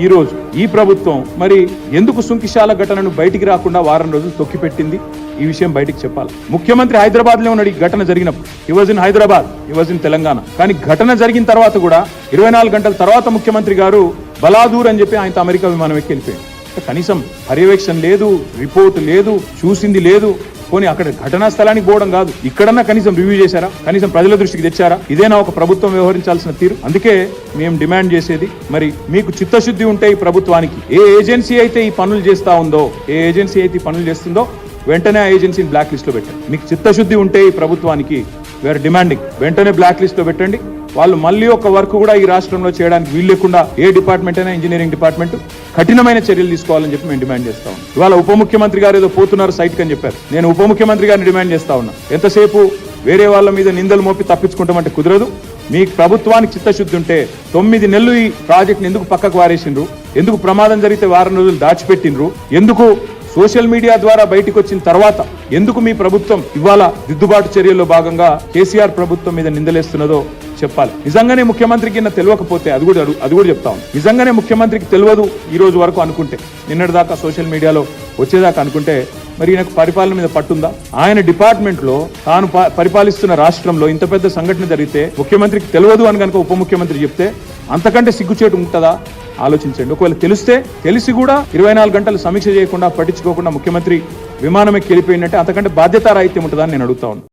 ఈ రోజు ఈ ప్రభుత్వం మరి ఎందుకు సుంకిశాల ఘటనను బయటికి రాకుండా వారం రోజులు తొక్కిపెట్టింది? ఈ విషయం బయటికి చెప్పాలి. ముఖ్యమంత్రి హైదరాబాద్లో ఉన్నాడు ఈ ఘటన జరిగినప్పుడు. ఈ వాజ్ ఇన్ హైదరాబాద్ ఈ వాజ్ ఇన్ తెలంగాణ కానీ ఘటన జరిగిన తర్వాత కూడా ఇరవై నాలుగు గంటల తర్వాత ముఖ్యమంత్రి గారు బలాదూర్ అని చెప్పి ఆయనతో అమెరికా విమానం ఎక్కి వెళ్ళిపోయాడు. కనీసం పర్యవేక్షణ లేదు రిపోర్ట్ లేదు చూసింది లేదు. పోనీ అక్కడ ఘటనా స్థలానికి పోవడం కాదు. ఇక్కడన్నా కనీసం రివ్యూ చేశారా? కనీసం ప్రజల దృష్టికి తెచ్చారా? ఇదేనా ఒక ప్రభుత్వం వ్యవహరించాల్సిన తీరు? అందుకే మేము డిమాండ్ చేసేది మరి మీకు చిత్తశుద్ధి ఉంటే ఈ ప్రభుత్వానికి. ఏ ఏజెన్సీ అయితే ఈ పనులు చేస్తా ఉందో ఏ ఏజెన్సీ అయితే ఈ పనులు చేస్తుందో వెంటనే ఆ ఏజెన్సీని బ్లాక్ లిస్ట్లో పెట్టండి. మీకు చిత్తశుద్ధి ఉంటే ఈ ప్రభుత్వానికి వేరే డిమాండింగ్ వెంటనే బ్లాక్ లిస్ట్లో పెట్టండి. వాళ్ళు మళ్ళీ ఒక వర్క్ కూడా ఈ రాష్ట్రంలో చేయడానికి వీలు లేకుండా ఏ డిపార్ట్మెంట్ అయినా ఇంజనీరింగ్ డిపార్ట్మెంట్ కఠినమైన చర్యలు తీసుకోవాలని చెప్పి మేము డిమాండ్ చేస్తా ఉన్నాం. ఇవాళ ఉప ముఖ్యమంత్రి గారు ఏదో పోతున్నారు సైట్ అని చెప్పారు. నేను ఉప ముఖ్యమంత్రి గారిని డిమాండ్ చేస్తా ఉన్నా. ఎంతసేపు వేరే వాళ్ళ మీద నిందలు మోపి తప్పించుకుంటామంటే కుదరదు. మీకు ప్రభుత్వానికి చిత్తశుద్ధి ఉంటే తొమ్మిది నెలలు ఈ ప్రాజెక్ట్ని ఎందుకు పక్కకు వారేసిండ్రు? ఎందుకు ప్రమాదం జరిగితే వారం రోజులు దాచిపెట్టిండ్రు? ఎందుకు సోషల్ మీడియా ద్వారా బయటకు వచ్చిన తర్వాత ఎందుకు మీ ప్రభుత్వం ఇవాళ దిద్దుబాటు చర్యల్లో భాగంగా కేసీఆర్ ప్రభుత్వం మీద నిందలేస్తున్నదో చెప్పాలి. నిజంగానే ముఖ్యమంత్రికి నిన్న తెలియకపోతే అది కూడా అది కూడా చెప్తా ఉంది నిజంగానే ముఖ్యమంత్రికి తెలియదు ఈ రోజు వరకు అనుకుంటే. నిన్నటి దాకా సోషల్ మీడియాలో వచ్చేదాకా అనుకుంటే మరి ఈయనకు పరిపాలన మీద పట్టుందా? ఆయన డిపార్ట్మెంట్లో తాను ప- పరిపాలిస్తున్న రాష్ట్రంలో ఇంత పెద్ద సంఘటన జరిగితే ముఖ్యమంత్రికి తెలియదు అని కనుక ఉప ముఖ్యమంత్రి చెప్తే అంతకంటే సిగ్గుచేటు ఉంటుందా? ఆలోచించండి. ఒకవేళ తెలిస్తే తెలిసి కూడా ఇరవై నాలుగు గంటలు సమీక్ష చేయకుండా పట్టించుకోకుండా ముఖ్యమంత్రి విమానం ఎక్కి వెళ్ళిపోయిందంటే అంతకంటే బాధ్యతారాహిత్యం ఉంటుందా ఉంటుందని నేను అడుగుతా ఉన్నాను